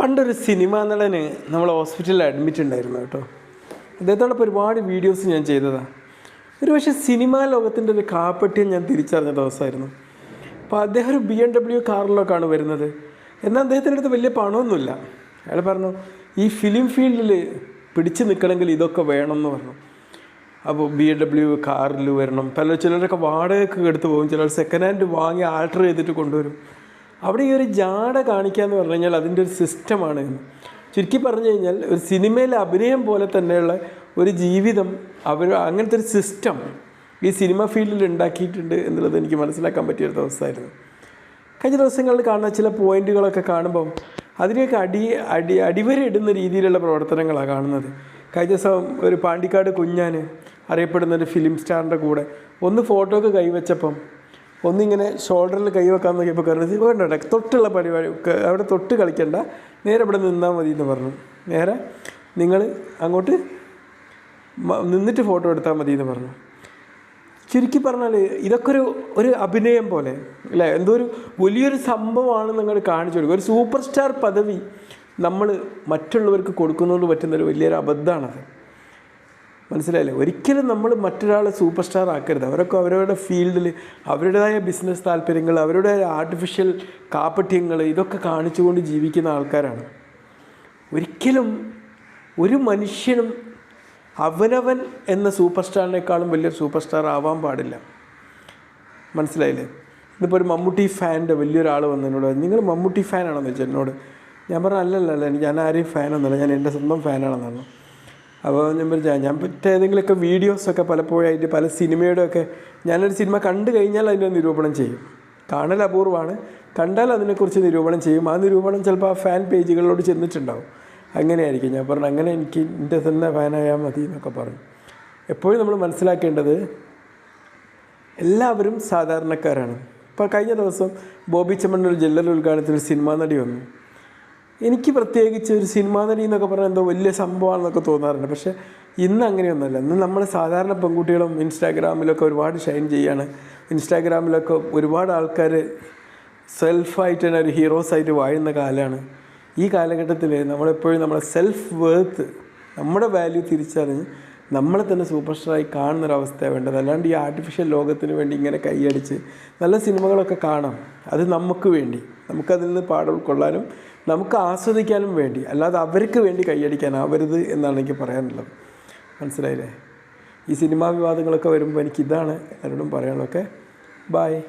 പണ്ടൊരു സിനിമാ നടന് നമ്മൾ ഹോസ്പിറ്റലിൽ അഡ്മിറ്റ് ഉണ്ടായിരുന്നു കേട്ടോ. അദ്ദേഹത്തോടൊപ്പം ഒരുപാട് വീഡിയോസ് ഞാൻ ചെയ്തതാണ് ഒരു പക്ഷേ സിനിമാ ലോകത്തിന്റെ ഒരു കാപ്പട്യം ഞാൻ തിരിച്ചറിഞ്ഞ ദിവസമായിരുന്നു. അപ്പോൾ അദ്ദേഹം ഒരു ബി എം ഡബ്ല്യു കാറിലൊക്കെയാണ് വരുന്നത്. എന്നാൽ അദ്ദേഹത്തിന്റെ അടുത്ത് വലിയ പണമൊന്നുമില്ല. അയാൾ പറഞ്ഞു ഈ ഫിലിം ഫീൽഡിൽ പിടിച്ചു നിൽക്കണമെങ്കിൽ ഇതൊക്കെ വേണമെന്ന് പറഞ്ഞു. അപ്പോൾ ബി എം ഡബ്ല്യു കാറിൽ വരണം. പല ചിലരൊക്കെ വാടകയൊക്കെ എടുത്ത് പോകും. ചിലർ സെക്കൻഡ് ഹാൻഡ് വാങ്ങി ആൾട്ടർ ചെയ്തിട്ട് കൊണ്ടുവരും. അവിടെ ഈ ഒരു ജാട കാണിക്കുക എന്ന് പറഞ്ഞു കഴിഞ്ഞാൽ അതിന്റെ ഒരു സിസ്റ്റമാണ് ചുരുക്കി പറഞ്ഞു കഴിഞ്ഞാൽ ഒരു സിനിമയിലെ അഭിനയം പോലെ തന്നെയുള്ള ഒരു ജീവിതം അവർ അങ്ങനത്തെ ഒരു സിസ്റ്റം ഈ സിനിമ ഫീൽഡിൽ ഉണ്ടാക്കിയിട്ടുണ്ട് എന്നുള്ളത് എനിക്ക് മനസ്സിലാക്കാൻ പറ്റിയ ഒരു ദിവസമായിരുന്നു. കഴിഞ്ഞ ദിവസങ്ങളിൽ കാണുന്ന ചില പോയിന്റുകളൊക്കെ കാണുമ്പം അതിനെയൊക്കെ അടി അടി അടിവരയിടുന്ന രീതിയിലുള്ള പ്രവർത്തനങ്ങളാണ് കാണുന്നത്. കഴിഞ്ഞ ദിവസം ഒരു പാണ്ടിക്കാട് കുഞ്ഞാൻ അറിയപ്പെടുന്ന ഒരു ഫിലിം സ്റ്റാറിന്റെ കൂടെ ഒന്ന് ഫോട്ടോക്ക് കൈവച്ചപ്പം ഒന്നിങ്ങനെ ഷോൾഡറിൽ കൈ വെക്കാൻ നോക്കിയപ്പോൾ കയറി വേണ്ട തൊട്ടുള്ള പരിപാടി. അവിടെ തൊട്ട് കളിക്കണ്ട. നേരെ ഇവിടെ നിന്നാൽ മതി എന്ന് പറഞ്ഞു. നേരെ നിങ്ങൾ അങ്ങോട്ട് നിന്നിട്ട് ഫോട്ടോ എടുത്താൽ മതി എന്ന് പറഞ്ഞു. ചുരുക്കി പറഞ്ഞാൽ ഇതൊക്കെ ഒരു ഒരു അഭിനയം പോലെ അല്ലേ? എന്തോ ഒരു വലിയൊരു സംഭവമാണ് നിങ്ങൾ കാണിച്ചു കൊടുക്കുക ഒരു സൂപ്പർ സ്റ്റാർ പദവി നമ്മൾ മറ്റുള്ളവർക്ക് കൊടുക്കുന്നതുകൊണ്ട് പറ്റുന്നൊരു വലിയൊരു അബദ്ധമാണത്. മനസ്സിലായില്ലേ? ഒരിക്കലും നമ്മൾ മറ്റൊരാളെ സൂപ്പർ സ്റ്റാർ ആക്കരുത്. അവരൊക്കെ അവരവരുടെ ഫീൽഡിൽ അവരുടേതായ ബിസിനസ് താല്പര്യങ്ങൾ അവരുടെ ആർട്ടിഫിഷ്യൽ കാപ്പട്യങ്ങൾ ഇതൊക്കെ കാണിച്ചുകൊണ്ട് ജീവിക്കുന്ന ആൾക്കാരാണ്. ഒരിക്കലും ഒരു മനുഷ്യനും അവനവൻ എന്ന സൂപ്പർ സ്റ്റാറിനേക്കാളും വലിയൊരു സൂപ്പർ സ്റ്റാർ ആവാൻ പാടില്ല. മനസ്സിലായില്ലേ? ഇന്നിപ്പോൾ ഒരു മമ്മൂട്ടി ഫാന്റെ വലിയൊരാൾ വന്നു എന്നോട് നിങ്ങൾ മമ്മൂട്ടി ഫാനാണെന്ന് വെച്ചാൽ എന്നോട്. ഞാൻ പറഞ്ഞു അല്ലല്ല അല്ല ഞാൻ ആരെയും ഫാനൊന്നുമല്ല ഞാൻ എന്റെ സ്വന്തം ഫാനാണെന്നാണ് അപ്പോൾ ഞാൻ പറഞ്ഞു ഞാൻ പറ്റ ഏതെങ്കിലുമൊക്കെ വീഡിയോസൊക്കെ പലപ്പോഴായിട്ട് പല സിനിമയുടെ ഒക്കെ ഞാനൊരു സിനിമ കണ്ടു കഴിഞ്ഞാൽ അതിന്റെ നിരൂപണം ചെയ്യും. കാണൽ അപൂർവമാണ്. കണ്ടാൽ അതിനെക്കുറിച്ച് നിരൂപണം ചെയ്യും. ആ നിരൂപണം ചിലപ്പോൾ ആ ഫാൻ പേജുകളിലോട് ചെന്നിട്ടുണ്ടാവും. അങ്ങനെയായിരിക്കും. ഞാൻ പറഞ്ഞു അങ്ങനെ എനിക്ക് എന്റെ തന്നെ ഫാനായാൽ മതി എന്നൊക്കെ പറഞ്ഞു എപ്പോഴും നമ്മൾ മനസ്സിലാക്കേണ്ടത് എല്ലാവരും സാധാരണക്കാരാണ്. ഇപ്പോൾ കഴിഞ്ഞ ദിവസം ബോബി ചെമ്മണ്ണ ഒരു ജില്ലൽ ഉദ്ഘാടനത്തിൽ സിനിമാ നടി വന്നു. എനിക്ക് പ്രത്യേകിച്ച് ഒരു സിനിമാ നടി എന്നൊക്കെ പറഞ്ഞാൽ എന്തോ വലിയ സംഭവമാണെന്നൊക്കെ തോന്നാറുണ്ട്. പക്ഷേ ഇന്ന് അങ്ങനെയൊന്നുമല്ല. ഇന്ന് നമ്മൾ സാധാരണ പെൺകുട്ടികളും ഇൻസ്റ്റാഗ്രാമിലൊക്കെ ഒരുപാട് ഷൈൻ ചെയ്യാണ്. ഇൻസ്റ്റാഗ്രാമിലൊക്കെ ഒരുപാട് ആൾക്കാർ സെൽഫായിട്ട് തന്നെ ഒരു ഹീറോസായിട്ട് വാഴുന്ന കാലമാണ്. ഈ കാലഘട്ടത്തിൽ നമ്മളെപ്പോഴും നമ്മളെ സെൽഫ് വേർത്ത് നമ്മുടെ വാല്യൂ തിരിച്ചറിഞ്ഞ് നമ്മളെ തന്നെ സൂപ്പർ സ്റ്റാറായി കാണുന്നൊരവസ്ഥയാണ് വേണ്ടത്. അല്ലാണ്ട് ഈ ആർട്ടിഫിഷ്യൽ ലോകത്തിന് വേണ്ടി ഇങ്ങനെ കൈയടിച്ച് നല്ല സിനിമകളൊക്കെ കാണാം. അത് നമുക്ക് വേണ്ടി. നമുക്കതിൽ നിന്ന് പാഠം ഉൾക്കൊള്ളാനും നമുക്ക് ആസ്വദിക്കാനും വേണ്ടി അല്ലാതെ അവർക്ക് വേണ്ടി കൈയടിക്കാനാവരുത് എന്നാണ് എനിക്ക് പറയാനുള്ളത്. മനസ്സിലായില്ലേ? ഈ സിനിമാ വിവാദങ്ങളൊക്കെ വരുമ്പോൾ എനിക്കിതാണ് എല്ലാവരോടും പറയാനുള്ളതൊക്കെ. ബായ്